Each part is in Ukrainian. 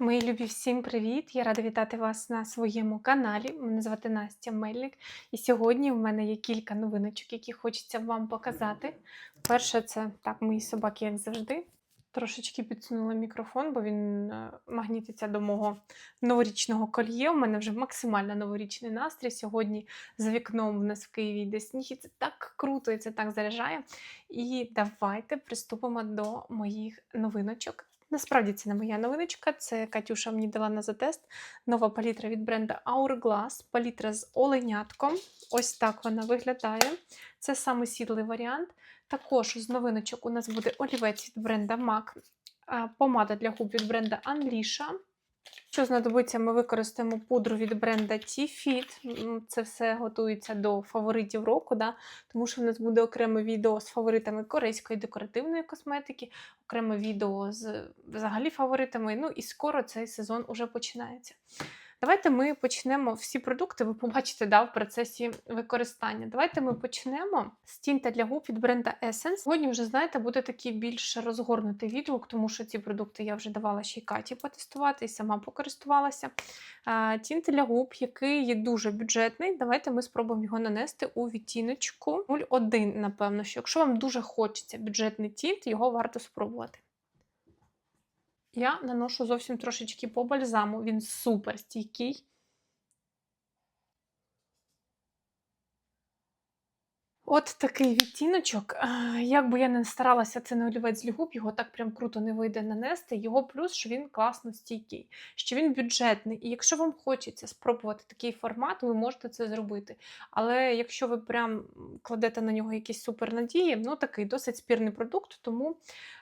Мої любі, всім привіт! Я рада вітати вас на своєму каналі. Мене звати Настя Мельник, і сьогодні в мене є кілька новиночок, які хочеться вам показати. Перше, це так, мої собаки, як завжди. Трошечки підсунула мікрофон, бо він е, магнітиться до мого новорічного кольє. У мене вже максимально новорічний настрій. Сьогодні за вікном в нас в Києві йде сніг, і це так круто, і це так заряджає. І давайте приступимо до моїх новиночок. Насправді це не моя новиночка, це Катюша мені дала на затест. Нова палітра від бренду Hourglass, палітра з оленятком. Ось так вона виглядає. Це саме сідлий варіант. Також з новиночок у нас буде олівець від бренда MAC, помада для губ від бренда Unleasha. Що знадобиться, ми використаємо пудру від бренда T-Fit. Це все готується до фаворитів року, да? тому що в нас буде окреме відео з фаворитами корейської декоративної косметики, окреме відео з взагалі фаворитами. Ну і скоро цей сезон уже починається. Давайте ми почнемо всі продукти, ви побачите да, в процесі використання. Давайте ми почнемо з тінта для губ від бренда Essence. Сьогодні вже, знаєте, буде такий більш розгорнутий відгук, тому що ці продукти я вже давала ще й Каті потестувати і сама покористувалася. Тінт для губ, який є дуже бюджетний. Давайте ми спробуємо його нанести у відтіночку 01, напевно, що якщо вам дуже хочеться бюджетний тінт, його варто спробувати. Я наношу зовсім трошечки по бальзаму, він супер стійкий. От такий відтіночок. Е, Як би я не старалася, це не олівець для губ, його так прям круто не вийде нанести. Його плюс, що він класно стійкий, що він бюджетний. І якщо вам хочеться спробувати такий формат, ви можете це зробити. Але якщо ви прям кладете на нього якісь супернадії, ну такий досить спірний продукт, тому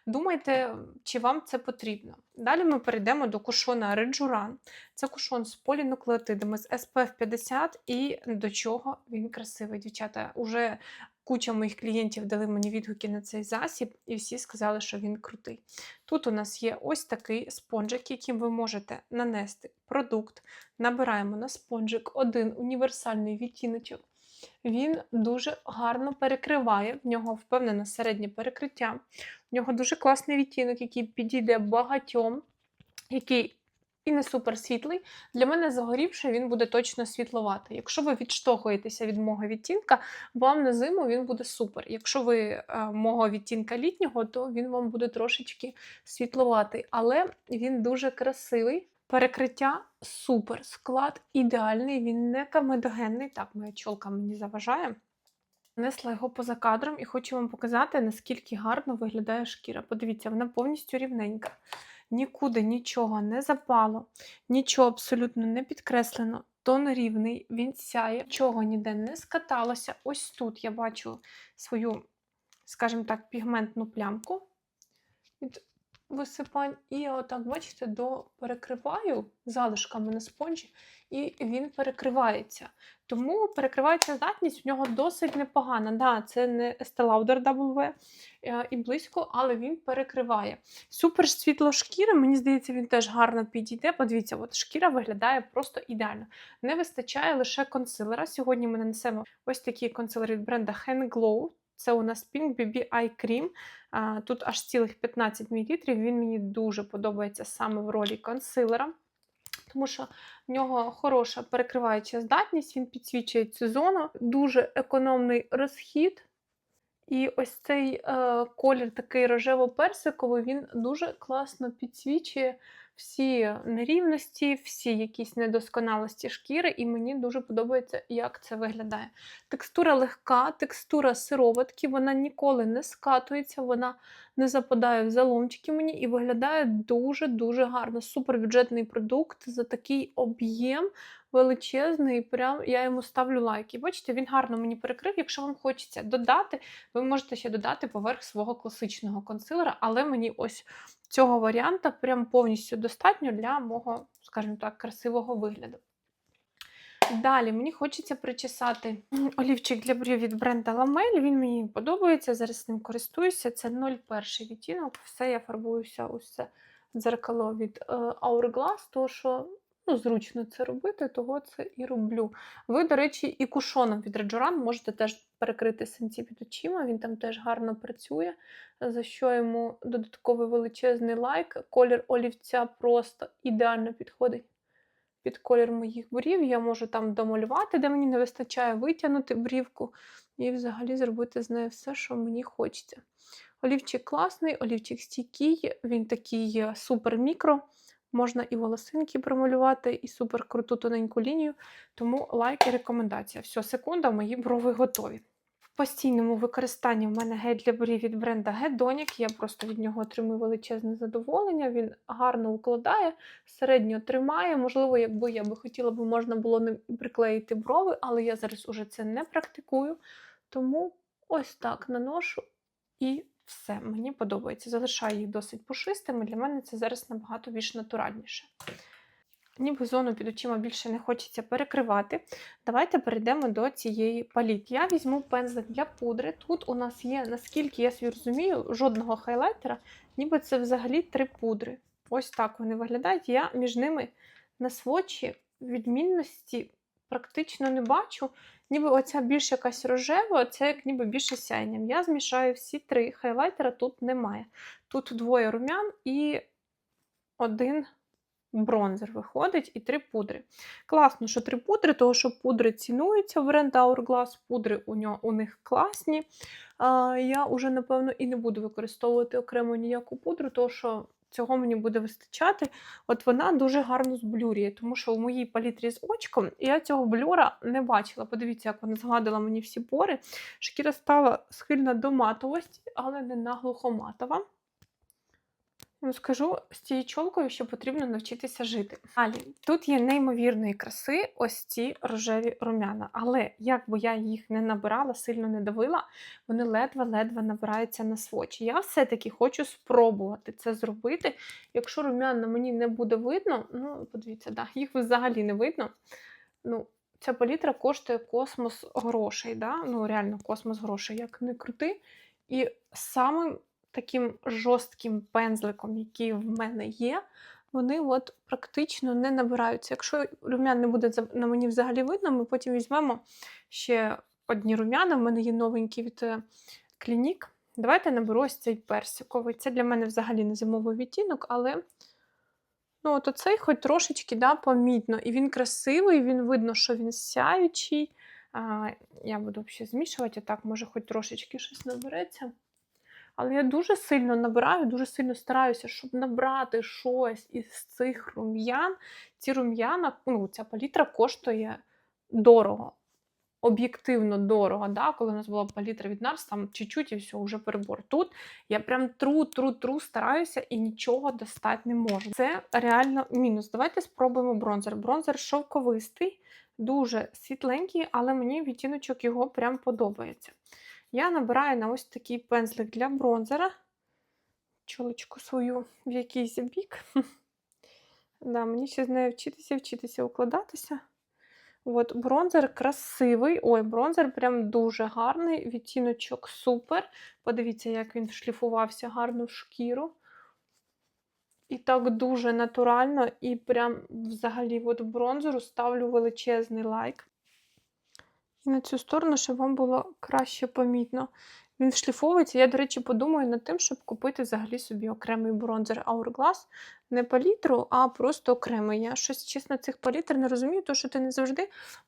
думайте, чи вам це потрібно. Далі ми перейдемо до кушона Реджуран. Це кушон з полінуклеотидами з SPF 50 і до чого він красивий, дівчата. Уже куча моїх клієнтів дали мені відгуки на цей засіб, і всі сказали, що він крутий. Тут у нас є ось такий спонжик, яким ви можете нанести продукт. Набираємо на спонжик один універсальний відтіночок. Він дуже гарно перекриває, в нього впевнене середнє перекриття. В нього дуже класний відтінок, який підійде багатьом, який і не супер світлий. Для мене загорівши, він буде точно світловатий. Якщо ви відштовхуєтеся від мого відтінка, вам на зиму він буде супер. Якщо ви е, мого відтінка літнього, то він вам буде трошечки світловатий, але він дуже красивий. Перекриття супер, склад ідеальний, він не камедогенний. Так, моя чолка мені заважає. Несла його поза кадром і хочу вам показати, наскільки гарно виглядає шкіра. Подивіться, вона повністю рівненька. Нікуди нічого не запало, нічого абсолютно не підкреслено. Тон рівний, він сяє, нічого ніде не скаталося. Ось тут я бачу свою, скажімо так, пігментну плямку висипань. І отак, бачите, до перекриваю залишками на спонжі, і він перекривається. Тому перекривається здатність в нього досить непогана. Да, це не Lauder W е, і близько, але він перекриває. Супер світло шкіри, мені здається, він теж гарно підійде. Подивіться, от шкіра виглядає просто ідеально. Не вистачає лише консилера. Сьогодні ми нанесемо ось такий консилер від бренда Hand Glow. Це у нас Pink BB Eye Cream. Тут аж цілих 15 мл. Він мені дуже подобається саме в ролі консилера, тому що в нього хороша перекриваюча здатність, він підсвічує цю зону, дуже економний розхід. І ось цей е, колір такий рожево-персиковий, він дуже класно підсвічує всі нерівності, всі якісь недосконалості шкіри, і мені дуже подобається, як це виглядає. Текстура легка, текстура сироватки, вона ніколи не скатується, вона не западає в заломчики мені і виглядає дуже-дуже гарно. Супербюджетний продукт за такий об'єм величезний. Прям я йому ставлю лайк. І бачите, він гарно мені перекрив. Якщо вам хочеться додати, ви можете ще додати поверх свого класичного консилера, але мені ось цього варіанта прям повністю достатньо для мого, скажімо так, красивого вигляду. Далі мені хочеться причесати олівчик для брів від бренда Lamel. Він мені подобається, зараз ним користуюся. Це 01 відтінок. Все я фарбуюся це дзеркало від е, Hourglass, тому що ну, зручно це робити, того це і роблю. Ви, до речі, і кушоном від Rejoran можете теж перекрити синці під очима. Він там теж гарно працює, за що йому додатковий величезний лайк. Колір олівця просто ідеально підходить під колір моїх брів. Я можу там домалювати, де мені не вистачає, витягнути брівку і взагалі зробити з нею все, що мені хочеться. Олівчик класний, олівчик стійкий, він такий е, супер мікро. Можна і волосинки промалювати, і супер круту тоненьку лінію. Тому лайк і рекомендація. Все, секунда, мої брови готові. В постійному використанні в мене гель для брів від бренда Hedonic. Я просто від нього отримую величезне задоволення. Він гарно укладає, середньо тримає. Можливо, якби я би хотіла, би можна було ним приклеїти брови, але я зараз уже це не практикую. Тому ось так наношу і все, мені подобається. Залишаю їх досить пушистими. Для мене це зараз набагато більш натуральніше. Ніби зону під очима більше не хочеться перекривати. Давайте перейдемо до цієї палітки. Я візьму пензлик для пудри. Тут у нас є, наскільки я собі розумію, жодного хайлайтера, ніби це взагалі три пудри. Ось так вони виглядають. Я між ними на свочі відмінності практично не бачу. Ніби оця більш якась рожева, це як ніби більше сяйням. Я змішаю всі три хайлайтера, тут немає. Тут двоє румян і один бронзер виходить, і три пудри. Класно, що три пудри, тому що пудри цінуються в бренд Hourglass, пудри у, нього, у них класні. Я вже, напевно, і не буду використовувати окремо ніяку пудру, тому що цього мені буде вистачати. От вона дуже гарно зблюрює, тому що у моїй палітрі з очком я цього блюра не бачила. Подивіться, як вона згадала мені всі пори. Шкіра стала схильна до матовості, але не наглухоматова. Ну, скажу з цією чолкою, що потрібно навчитися жити. Далі, тут є неймовірної краси ось ці рожеві рум'яна. Але як би я їх не набирала, сильно не давила, вони ледве-ледве набираються на свочі. Я все-таки хочу спробувати це зробити. Якщо рум'ян на мені не буде видно, ну, подивіться, да, їх взагалі не видно. Ну, Ця палітра коштує космос грошей. Да? Ну, реально космос грошей, як не крути. І самим таким жорстким пензликом, який в мене є, вони от практично не набираються. Якщо рум'ян не буде на мені взагалі видно, ми потім візьмемо ще одні рум'яна. В мене є новенькі від клінік. Давайте наберу ось цей персиковий. Це для мене взагалі не зимовий відтінок, але ну, от оцей хоч трошечки да, помітно. І він красивий, він видно, що він сяючий. А, Я буду ще змішувати, так, може, хоч трошечки щось набереться. Але я дуже сильно набираю, дуже сильно стараюся, щоб набрати щось із цих рум'ян. Ці рум'яна, ну, ця палітра коштує дорого. Об'єктивно дорого, да? коли у нас була палітра від Нарс, там чуть-чуть і все, вже перебор. Тут я прям тру, тру, тру стараюся і нічого достати не можу. Це реально мінус. Давайте спробуємо бронзер. Бронзер шовковистий, дуже світленький, але мені відтіночок його прям подобається. Я набираю на ось такий пензлик для бронзера. Чолочку свою в якийсь бік. да, Мені ще з нею вчитися, вчитися укладатися. От, Бронзер красивий. Ой, бронзер прям дуже гарний. Відтіночок супер. Подивіться, як він шліфувався гарно в шкіру. І так дуже натурально, і прям взагалі от бронзеру ставлю величезний лайк. І на цю сторону, щоб вам було краще помітно. Він шліфовується. Я, до речі, подумаю над тим, щоб купити взагалі собі окремий бронзер Hourglass. Не палітру, а просто окремий. Я щось чесно цих палітр не розумію, тому що ти не завжди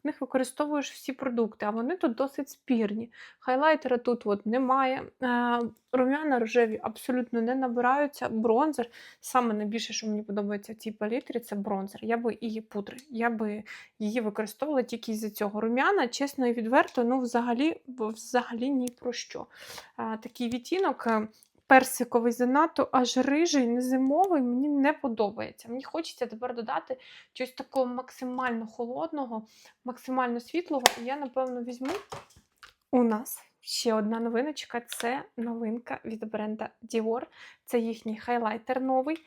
в них використовуєш всі продукти, а вони тут досить спірні. Хайлайтера тут от немає. Е, рум'яна рожеві абсолютно не набираються. Бронзер. Саме найбільше, що мені подобається в цій палітрі, це бронзер. Я би її пудри. Я би її використовувала тільки із-за цього. Рум'яна, чесно і відверто, ну взагалі, взагалі ні про що. Е, такий відтінок. Персиковий, занадто аж рижий, незимовий, мені не подобається. Мені хочеться тепер додати щось такого максимально холодного, максимально світлого. І я, напевно, візьму у нас. Ще одна новиночка це новинка від бренда Dior. Це їхній хайлайтер новий.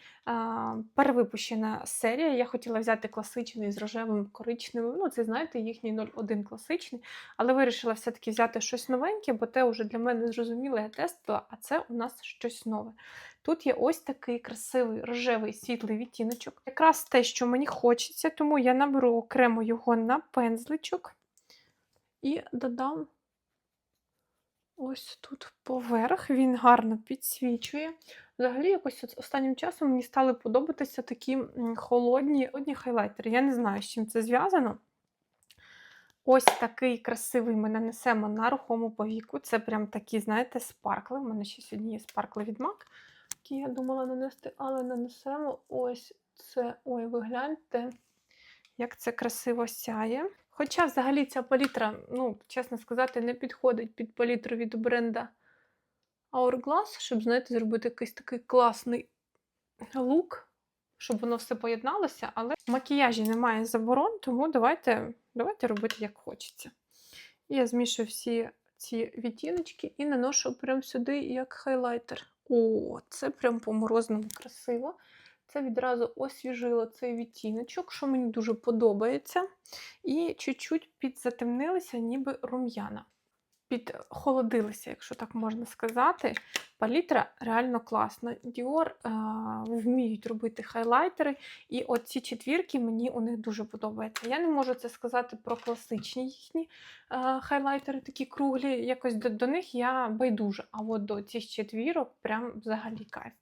Перевипущена серія. Я хотіла взяти класичний з рожевим коричневим. Ну, це, знаєте, їхній 01 класичний. Але вирішила все-таки взяти щось новеньке, бо те вже для мене зрозуміло, я тестила, а це у нас щось нове. Тут є ось такий красивий рожевий світлий відтіночок. Якраз те, що мені хочеться, тому я наберу окремо його на пензличок і додам ось тут поверх. Він гарно підсвічує. Взагалі, якось останнім часом мені стали подобатися такі холодні, холодні хайлайтери. Я не знаю, з чим це зв'язано. Ось такий красивий ми нанесемо на рухому повіку. Це прям такі, знаєте, спаркли. У мене ще сьогодні є спаркли від MAC, які я думала нанести, але нанесемо ось це. Ой, ви гляньте, як це красиво сяє. Хоча взагалі ця палітра, ну, чесно сказати, не підходить під палітру від бренда Hourglass, щоб, знаєте, зробити якийсь такий класний лук, щоб воно все поєдналося, але в макіяжі немає заборон, тому давайте, давайте робити як хочеться. Я змішую всі ці відтіночки і наношу прямо сюди як хайлайтер. О, це прям по-морозному красиво. Це відразу освіжило цей відтіночок, що мені дуже подобається. І чуть-чуть підзатемнилися, ніби рум'яна. Підхолодилися, якщо так можна сказати. Палітра реально класна. Dior е, вміють робити хайлайтери, і от ці четвірки мені у них дуже подобаються. Я не можу це сказати про класичні їхні е, хайлайтери, такі круглі. Якось до, до них я байдужа. А от до цих четвірок прям взагалі кайф.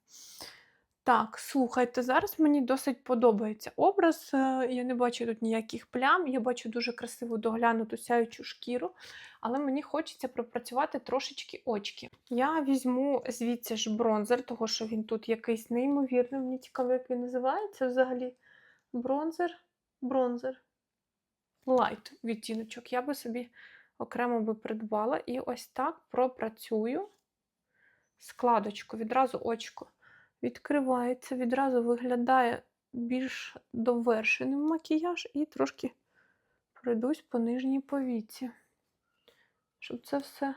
Так, слухайте, зараз мені досить подобається образ. е, Я не бачу тут ніяких плям, я бачу дуже красиву доглянуту сяючу шкіру, але мені хочеться пропрацювати трошечки очки. Я візьму звідси ж бронзер, того що він тут якийсь неймовірний. Мені цікаво, як він називається взагалі. Бронзер, бронзер. Лайт відтіночок. Я би собі окремо би придбала і ось так пропрацюю складочку, відразу очко відкривається, відразу виглядає більш довершеним макіяж і трошки пройдусь по нижній повіці, щоб це все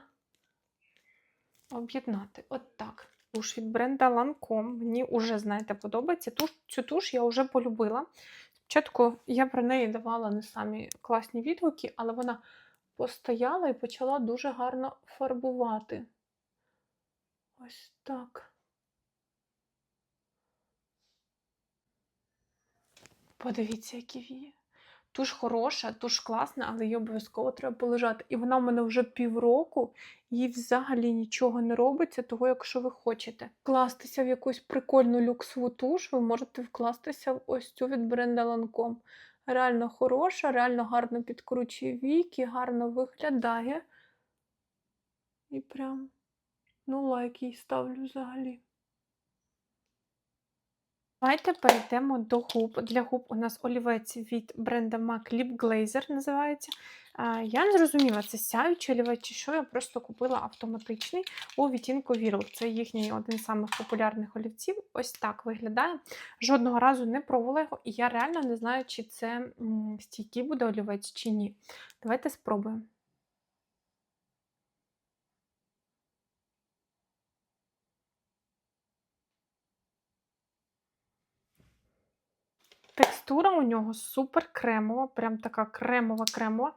об'єднати. От так. Туш від бренда Lancome. Мені вже, знаєте, подобається. Туш, цю туш я вже полюбила. Спочатку я про неї давала не самі класні відгуки, але вона постояла і почала дуже гарно фарбувати. Ось так. Подивіться, які вії. Туш хороша, туш класна, але її обов'язково треба полежати. І вона в мене вже півроку, їй взагалі нічого не робиться, того, якщо ви хочете вкластися в якусь прикольну люксову туш, ви можете вкластися в ось цю від бренда Lancome. Реально хороша, реально гарно підкручує віки, гарно виглядає. І прям, ну, лайк їй ставлю взагалі. Давайте перейдемо до губ. Для губ у нас олівець від бренда MAC Lip Glazer називається. Я не зрозуміла, це сяючий олівець чи що. Я просто купила автоматичний у відтінку Viral. Це їхній один з самих популярних олівців. Ось так виглядає. Жодного разу не пробувала його, і я реально не знаю, чи це стійкий буде олівець чи ні. Давайте спробуємо. Текстура у нього супер кремова, прям така кремова-кремова.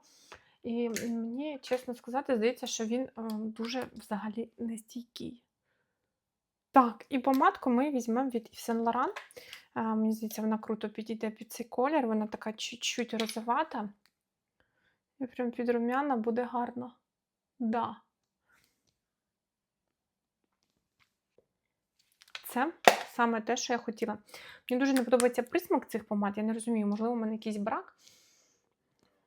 І мені, чесно сказати, здається, що він е, дуже взагалі нестійкий. Так, і помадку ми візьмемо від Yves Saint Laurent. Е, Мені здається, вона круто підійде під цей колір, вона така чуть-чуть розовата. І прям під рум'яна буде гарно. Да. Це саме те, що я хотіла. Мені дуже не подобається присмак цих помад. Я не розумію, можливо, у мене якийсь брак.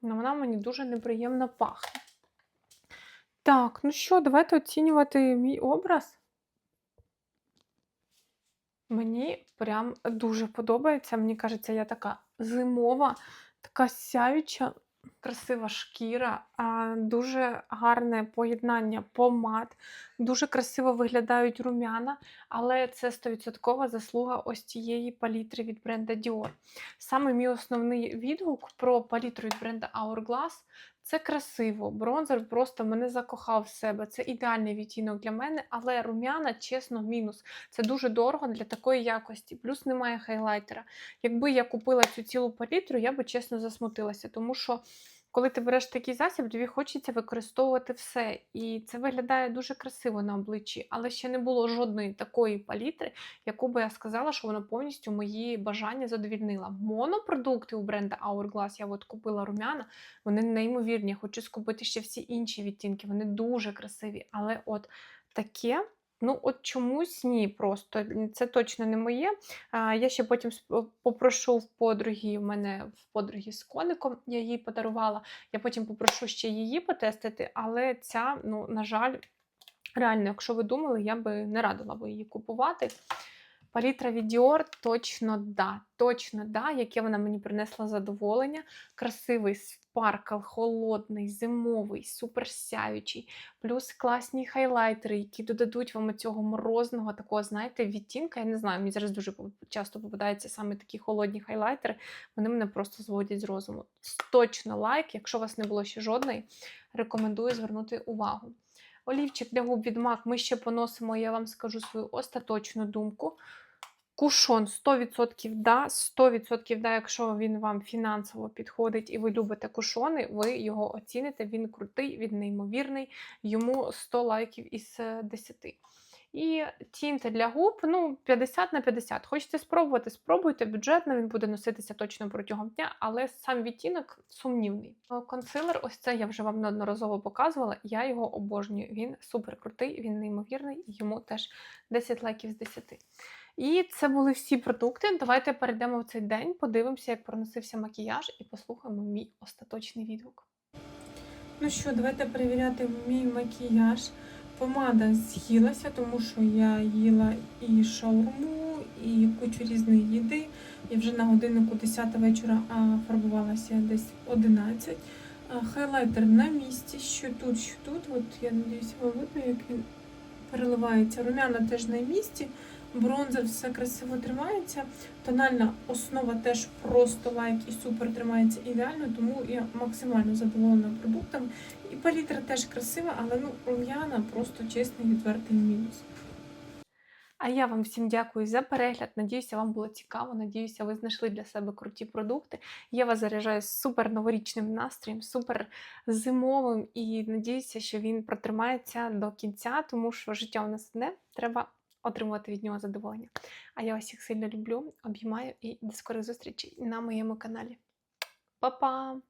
Але вона мені дуже неприємно пахне. Так, ну що, давайте оцінювати мій образ. Мені прям дуже подобається. Мені кажеться, я така зимова, така сяюча, красива шкіра, дуже гарне поєднання помад, дуже красиво виглядають рум'яна, але це 100% заслуга ось цієї палітри від бренда Dior. Саме мій основний відгук про палітру від бренда Hourglass це красиво. Бронзер просто мене закохав в себе. Це ідеальний відтінок для мене, але рум'яна, чесно, мінус. Це дуже дорого для такої якості. Плюс немає хайлайтера. Якби я купила цю цілу палітру, я би чесно засмутилася, тому що коли ти береш такий засіб, тобі хочеться використовувати все. І це виглядає дуже красиво на обличчі, але ще не було жодної такої палітри, яку би я сказала, що вона повністю мої бажання задовільнила. Монопродукти у бренда Hourglass, я от купила румяна, вони неймовірні. Хочу скупити ще всі інші відтінки, вони дуже красиві. Але от таке. Ну, от чомусь ні, просто це точно не моє. Я ще потім попрошу в подруги, в мене в подруги з коником, я їй подарувала. Я потім попрошу ще її потестити, але ця, ну, на жаль, реально, якщо ви думали, я би не радила би її купувати. Палітра від Dior точно да, точно да, яке вона мені принесла задоволення. Красивий спаркл, холодний, зимовий, супер сяючий, плюс класні хайлайтери, які додадуть вам цього морозного такого, знаєте, відтінка. Я не знаю, мені зараз дуже часто попадаються саме такі холодні хайлайтери. Вони мене просто зводять з розуму. Точно лайк, якщо у вас не було ще жодної, рекомендую звернути увагу. Олівчик для губ від MAC ми ще поносимо, я вам скажу свою остаточну думку. Кушон 100% да, 100% да, якщо він вам фінансово підходить і ви любите кушони, ви його оціните. Він крутий, він неймовірний, йому 100 лайків із е, 10. І тінти для губ, ну, 50 на 50. Хочете спробувати, спробуйте. Бюджетно він буде носитися точно протягом дня, але сам відтінок сумнівний. Консилер, ось це я вже вам неодноразово показувала. Я його обожнюю. Він супер крутий, він неймовірний, йому теж 10 лайків з 10. І це були всі продукти. Давайте перейдемо в цей день, подивимося, як проносився макіяж, і послухаємо мій остаточний відгук. Ну що, давайте перевіряти мій макіяж. Помада з'їлася, тому що я їла і шаурму, і кучу різної їди. Я вже на годиннику 10 вечора а фарбувалася десь 11. Хайлайтер на місці, що тут, що тут. От я надіюся, вам видно, як він переливається. Румяна теж на місці. Бронзер все красиво тримається. Тональна основа теж просто лайк і супер тримається ідеально, тому я максимально задоволена продуктом. І палітра теж красива, але ну рум'яна просто чесний відвертий мінус. А я вам всім дякую за перегляд. Надіюся, вам було цікаво. Надіюся, ви знайшли для себе круті продукти. Я вас заряджаю супер новорічним настроєм, супер зимовим і надіюся, що він протримається до кінця, тому що життя у нас одне, треба отримувати від нього задоволення. А я вас всіх сильно люблю, обіймаю і до скорих зустрічей на моєму каналі. Па-па!